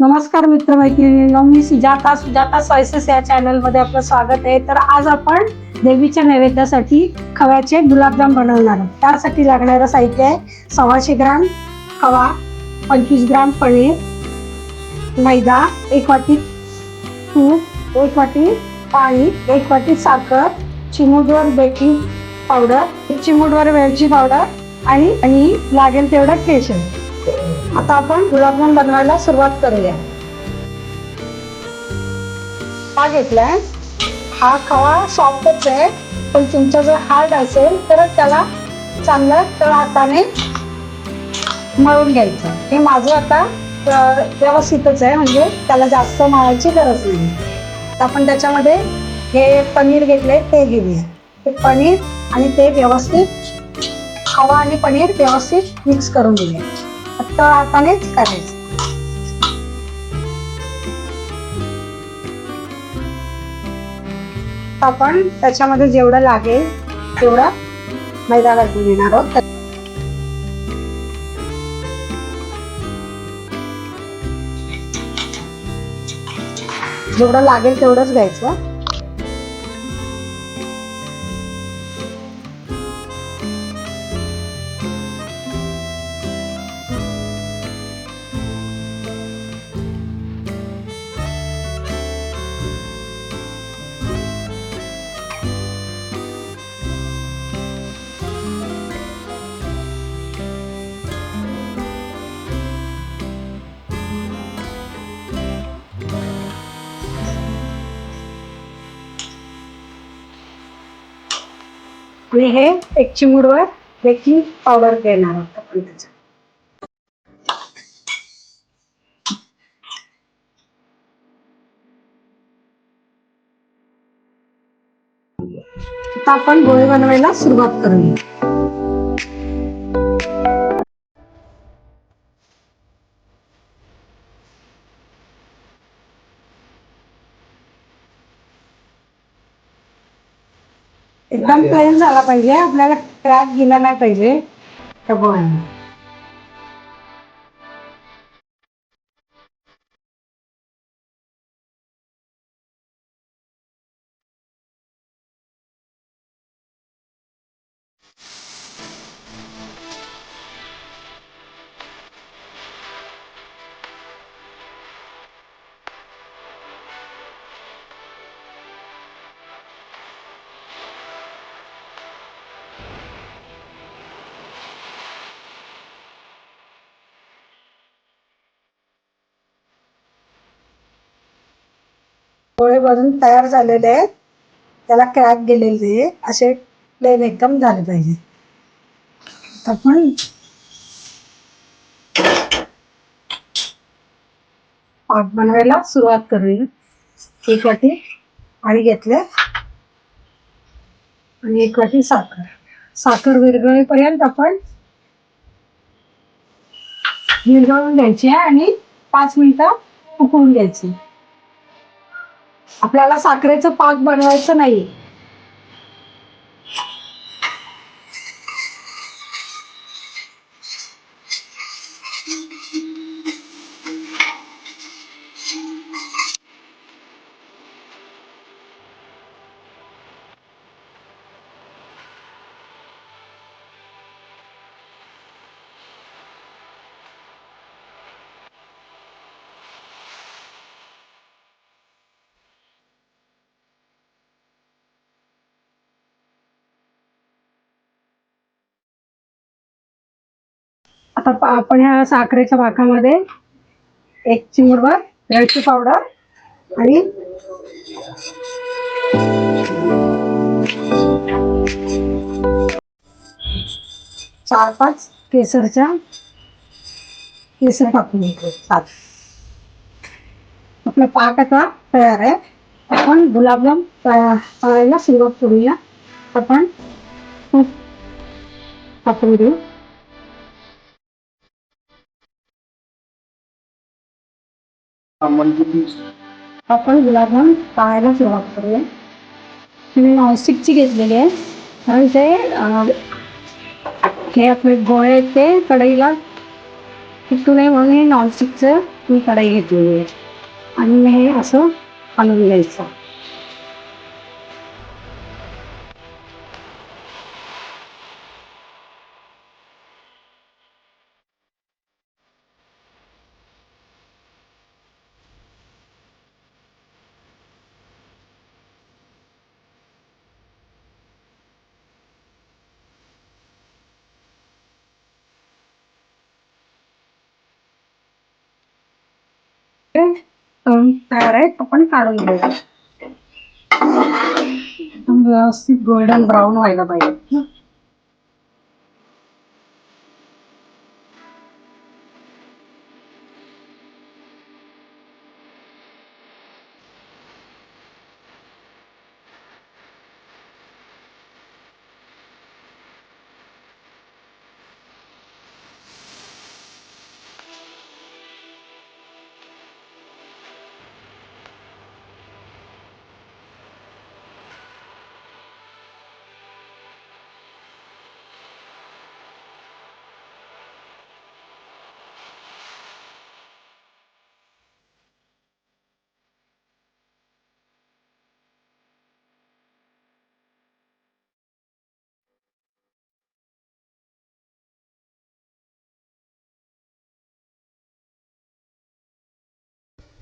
नमस्कार मित्र मैत्रिणींनो मी सुजाता सुजाता सॉयसेस या चॅनलमध्ये आपलं स्वागत आहे. तर आज आपण देवीच्या नैवेद्यासाठी खव्याचे गुलाबजाम बनवणार आहोत. त्यासाठी लागणारं साहित्य आहे सव्वाशे ग्राम खवा पंचवीस ग्राम पनीर मैदा एक वाटी तूप एक वाटी पाणी एक वाटी साखर चिमूटवर बेकिंग पावडर चिमूटवर वेलची पावडर आणि आणि लागेल तेवढं केशर. आता आपण गुलाबजाम बनवायला सुरुवात करूया. हा घेतलाय. हा खवा सॉफ्टच आहे. पण तुमचा जर हार्ड असेल तर त्याला चांगलं तर हाताने मळून घ्यायचं. हे माझं आता व्यवस्थितच आहे. म्हणजे त्याला जास्त मळायची गरज नाही. तर आपण त्याच्यामध्ये हे पनीर घेतले ते घेऊया. ते पनीर आणि ते व्यवस्थित खवा आणि पनीर व्यवस्थित मिक्स करून घेऊया. फक्त हातानेच करायचं. आपण त्याच्यामध्ये जेवढं लागेल तेवढं मैदा घालून घेणार आहोत. जेवढं लागेल तेवढंच घ्यायचं. आणि हे एक चिमुडवर बेकिंग पावडर घेणार आहोत आपण त्याच्यात. आता आपण गोळे बनवायला सुरुवात करूया. एकदम प्लेन झाला पाहिजे. आपल्याला क्रॅक गेला नाही पाहिजे. तर भरून तयार झालेले आहेत. त्याला क्रॅक गेलेले आहे. असे प्लेन एकदम झाले पाहिजे. आता आपण पाक बनवायला सुरुवात करूया. एक वाटी आणि घेतले. आणि एक वाटी साखर. साखर विरघळेपर्यंत आपण विरघळून द्यायची आहे आणि पाच मिनिटं उकळून घ्यायची. आपल्याला साखरेचं पाक बनवायचं नाही. आता आपण ह्या साखरेच्या पाकामध्ये एक चिमूटभर वेलची पावडर आणि चार पाच केसरच्या केसर टाकून घेतो सात आपला पाक आता तयार आहे. आपण गुलाबजाम तया- तळायला सुरुवात करूया. आपण तूप टाकून देऊ. आपण गुलाबजाम पाहायला सुरुवात करूया. मी नॉनस्टिकची घेतलेली आहे. कारण ते हे आपले गोळे आहेत ते कढईला टिकू नये म्हणून हे नॉनस्टिकचं मी कढई घेतलेली आहे. आणि हे असं आणून घ्यायचं. तयार आहे आपण काढून घेऊया व्यवस्थित गोल्डन ब्राऊन व्हायला पाहिजे.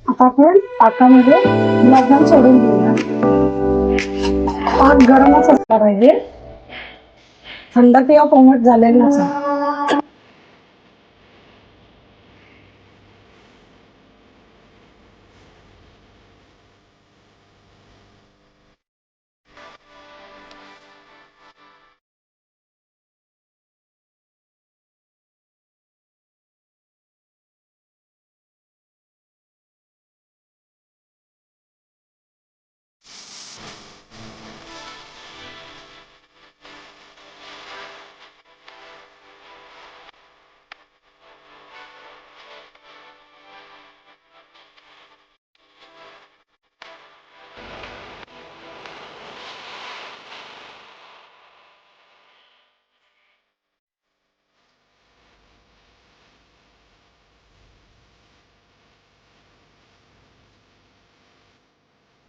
आता आपण पाकामध्ये लग्न सोडून घेऊया पाक गरमच असला पाहिजे. थंड किंवा कोमट झालेला नसेल.